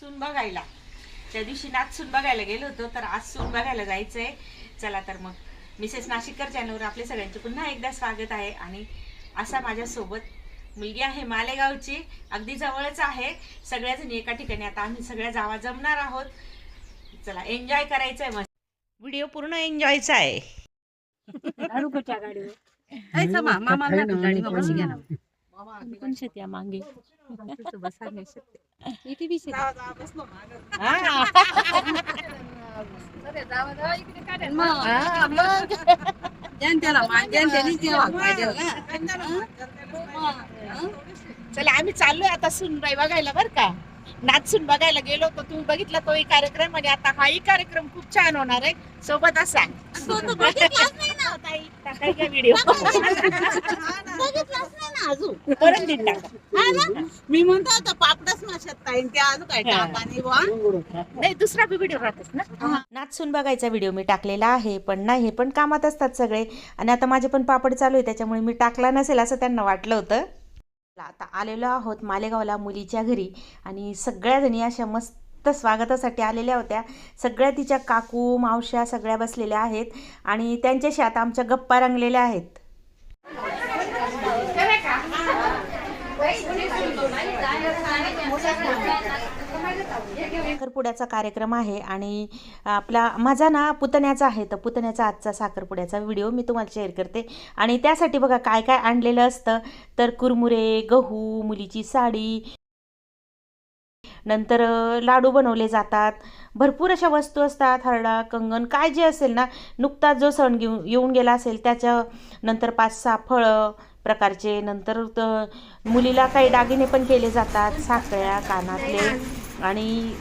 सून बघायला. त्या दिवशी नाच सून बघायला गेलो होतो तर आज सून बघायला जायचंय. चला तर मग मिसेस नाशिककर चॅनलवर आपले सगळ्यांचे पुन्हा एकदा स्वागत आहे. आणि असा माझ्यासोबत मुलगी आहे मालेगावची अगदी जवळच आहे. सगळ्याजणी एका ठिकाणी. आता आम्ही सगळ्या जावा जमणार आहोत. चला एन्जॉय करायचंय मस्त. व्हिडिओ पूर्ण एन्जॉयचा आहे. मामा गाडी ना पण शेती मागे? नाही शकते. इथे बी? चला आम्ही चाललोय आता सुनबाई बघायला बर का. नाचून बघायला गेलो होतो. तुम्ही बघितला तोही कार्यक्रम आणि आता हाही कार्यक्रम खूप छान होणार आहे. सोबत व्हिडिओ परत दिन टाका. मी म्हणतो आता पापडच माशात काही ते अजून काय हा. टाक बुवा. नाही दुसरा बी व्हिडिओ राहतच ना. नाचून बघायचा व्हिडिओ मी टाकलेला आहे पण नाही हे पण कामात असतात सगळे. आणि आता माझे पण पापड चालू आहे त्याच्यामुळे मी टाकला नसेल असं त्यांना वाटलं होतं. आता आलेलो आहोत मालेगावला मुलीच्या घरी आणि सगळ्या जणी अशा मस्त स्वागतासाठी आलेल्या होत्या. सगळ्या तिच्या काकू मावश्या सगळ्या बसलेल्या आहेत आणि त्यांच्याशी आता आमच्या गप्पा रंगलेल्या आहेत. साखरपुड्याचा कार्यक्रम आहे आणि आपला माझा ना पुतण्याचा आहे तर पुतण्याचा आजचा साखरपुड्याचा व्हिडिओ मी तुम्हाला शेअर करते. आणि त्यासाठी बघा काय काय आणलेलं असतं. तर कुरमुरे गहू मुलीची साडी नंतर लाडू बनवले जातात. भरपूर अशा वस्तू असतात हरडा कंगन काय जे असेल ना नुकताच जो सण घेऊन येऊन गेला असेल त्याच्या नंतर पाच सहा फळं प्रकारचे. नंतर मुलीला काही दागिने पण केले जातात साखळ्या कानातले. आणि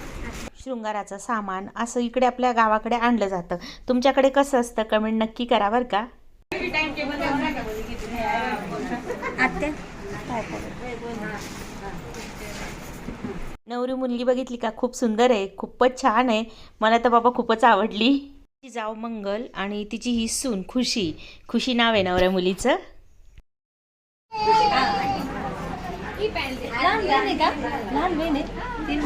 शृंगाराचं सामान असं इकडे आपल्या गावाकडे आणलं जातं. तुमच्याकडे कसं असतं? कमेंट नक्की करा बरं का? नवरी मुलगी बघितली का? खूप सुंदर आहे खूपच छान आहे. मला तर बाबा खूपच आवडली. तिची जाव मंगल आणि तिची ही सून खुशी. खुशी नाव आहे नवऱ्या मुलीचं. लहान बहीण आहे का? लहान बहीण आहे. तीन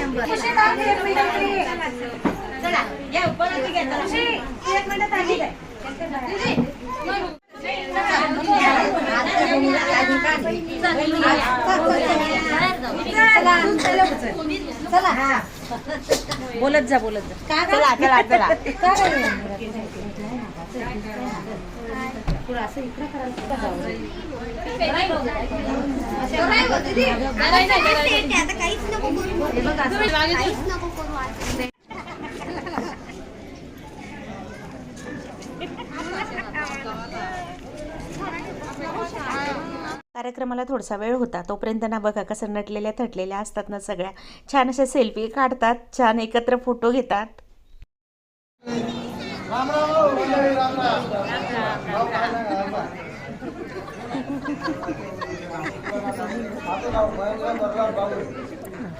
बोलत जा बोलत जा. चला चला चला कार्यक्रमाला थोडासा वेळ होता. तोपर्यंत ना बघा कसं नटलेल्या थटलेल्या असतात ना सगळ्या. छान अशा सेल्फी काढतात छान एकत्र फोटो घेतात.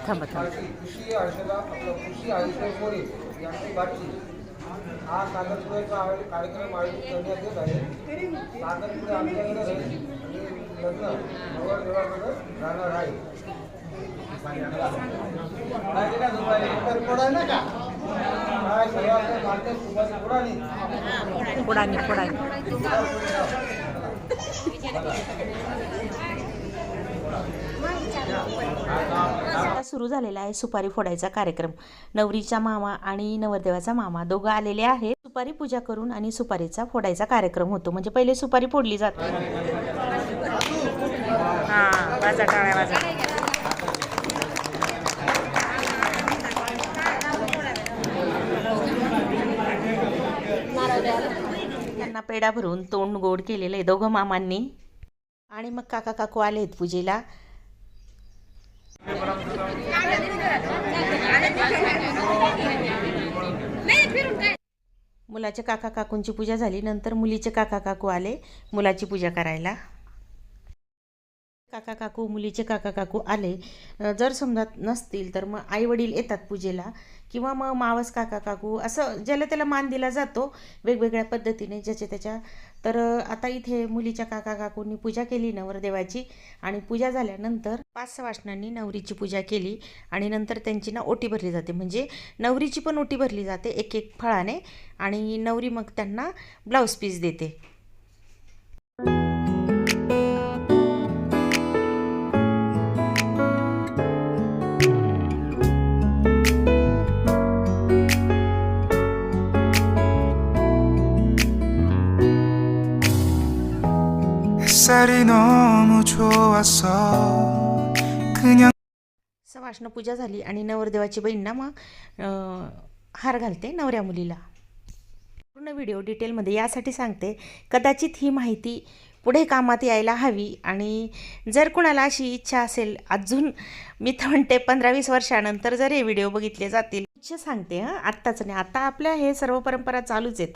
थांबा थांबा. हा आयोजित कार्यक्रम आयोजित करण्यात येत आहे. साखरपुडे आमच्याकडे लग्न नवरदेवाकडे राहणार आहे. साखरपुडा नाही का काय सगळ्या मार्केट सुपारी पुढानी पुढानी सुरू झालेला आहे सुपारी फोडायचा कार्यक्रम. नवरीचा मामा आणि नवरदेवाचा मामा दोघं आलेले आहेत. सुपारी पूजा करून आणि सुपारीचा फोडायचा कार्यक्रम होतो. म्हणजे पहिले सुपारी फोडली जाते. वाजा टाळ्या वाजा. त्यांना पेढा भरून तोंड गोड केलेलं आहे. दोघं मामांनी आणि मग काका काकू आलेत पूजेला. मुलाच्या काका काकूंची पूजा झाली नंतर मुलीचे काका काकू आले मुलाची पूजा करायला. काका काकू मुलीचे काका काकू आले. जर समजा नसतील तर मग आई वडील येतात पूजेला. किंवा मग मावस काका काकू असं ज्याला त्याला मान दिला जातो वेगवेगळ्या पद्धतीने ज्याच्या त्याच्या तर आता इथे मुलीच्या काका काकूंनी पूजा केली नवरदेवाची आणि पूजा झाल्यानंतर पाच सहा वासनांनी नवरीची पूजा केली आणि नंतर त्यांची ना ओटी भरली जाते. म्हणजे नवरीची पण ओटी भरली जाते एक एक फळाने आणि नवरी मग त्यांना ब्लाऊज पीस देते. 햇살이 너무 좋아서 그냥 सवाष्ण पूजा झाली आणि नवरदेवाची बहीण ना मग अं, हार घालते नवऱ्या मुलीला पूर्ण व्हिडिओ डिटेलमध्ये यासाठी सांगते कदाचित ही माहिती पुढे कामात यायला हवी आणि जर कुणाला अशी इच्छा असेल अजून मी तर म्हणते पंधरा वीस वर्षानंतर जर हे व्हिडिओ बघितले जातील इच्छा सांगते हां. आत्ताच नाही. आता आपल्या हे सर्व परंपरा चालूच आहेत.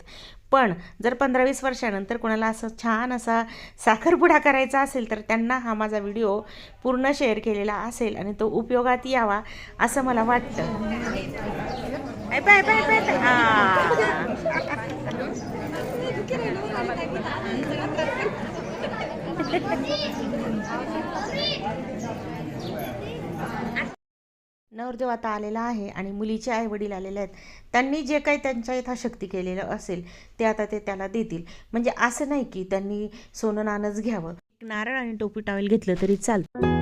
पण जर पंधरा वीस वर्षानंतर कोणाला असं छान असा साखरपुडा करायचा असेल तर त्यांना हा माझा व्हिडिओ पूर्ण शेअर केलेला असेल आणि तो उपयोगात यावा असं मला वाटतं. नवरदेव आता आलेला आहे आणि मुलीचे आई वडील आलेले आहेत त्यांनी जे काही त्यांच्या यथाशक्ती केलेलं असेल ते आता ते त्याला देतील. म्हणजे असं नाही की त्यांनी सोनं नाणंच घ्यावं. नारळ आणि टोपी टावेल घेतलं तरी चालतं.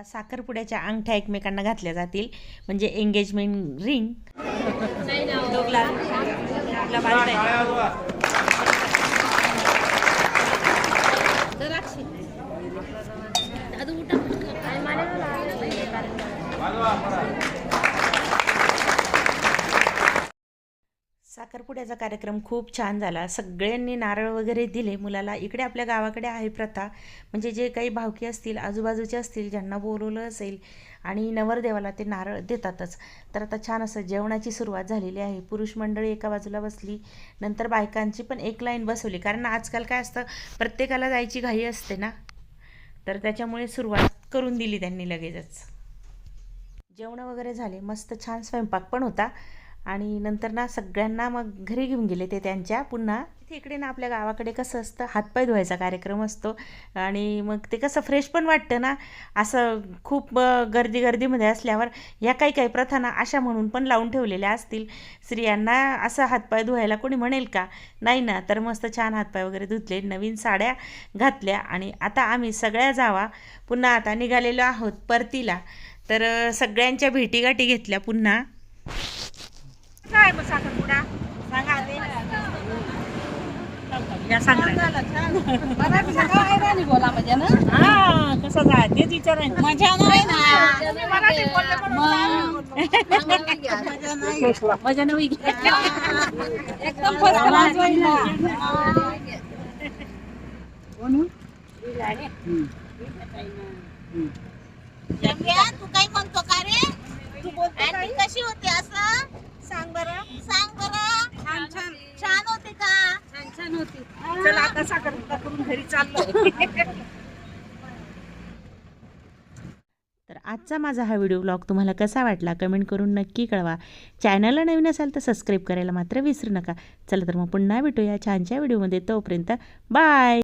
आता साखरपुड्याच्या अंगठ्या एकमेकांना घातल्या जातील. म्हणजे एंगेजमेंट रिंग साखरपुड्याचा कार्यक्रम खूप छान झाला. सगळ्यांनी नारळ वगैरे दिले. मुलाला इकडे आपल्या गावाकडे आहे प्रथा. म्हणजे जे काही भावकी असतील आजूबाजूचे असतील ज्यांना बोलवलं असेल आणि नवरदेवाला ते नारळ देतातच. तर आता छान असं जेवणाची सुरुवात झालेली आहे. पुरुष मंडळी एका बाजूला बसली नंतर बायकांची पण एक लाईन बसवली. कारण आजकाल काय असतं प्रत्येकाला जायची घाई असते ना? तर त्याच्यामुळे सुरुवात करून दिली त्यांनी लगेचच. जेवण वगैरे झाले. मस्त छान स्वयंपाक पण होता. आणि नंतर ना सगळ्यांना मग घरी घेऊन गेले ते त्यांच्या. पुन्हा इकडे ना आपल्या गावाकडे कसं असतं हातपाय धुवायचा कार्यक्रम असतो. आणि मग ते कसं फ्रेश पण वाटतं ना असं खूप गर्दी गर्दीमध्ये असल्यावर या काही काही प्रथा ना अशा म्हणून पण लावून ठेवलेल्या असतील. स्त्रियांना असं हातपाय धुवायला कोणी म्हणेल का? नाही ना तर मस्त छान हातपाय वगैरे धुतले नवीन साड्या घातल्या आणि आता आम्ही सगळ्या जावा. पुन्हा आता निघालेलो आहोत परतीला. तर सगळ्यांच्या भेटीगाठी घेतल्या पुन्हा. काय मग साखरपुडा सांगा आधी. या सांगा मराठी काय राणी बोला म्हणजे ना हा कसं जा तेच विचारायचं मजा नाही ना मजा नाही एकदम फर्स्ट क्लास होईल ना तू काय म्हणतो का रे ऍक्टिंग कशी होती असं सांग बरं. सांग बरं. छान छान. छान होती का? छान छान होती. चला आता साखरपुडा करून घरी चाललो. तर आजचा माझा हा व्हिडिओ ब्लॉग तुम्हाला कसा वाटला कमेंट करून नक्की कळवा. चॅनलला नवीन असाल तर सबस्क्राईब करायला मात्र विसरू नका. चला तर मग पुन्हा भेटूया छानच्या व्हिडिओमध्ये. तोपर्यंत बाय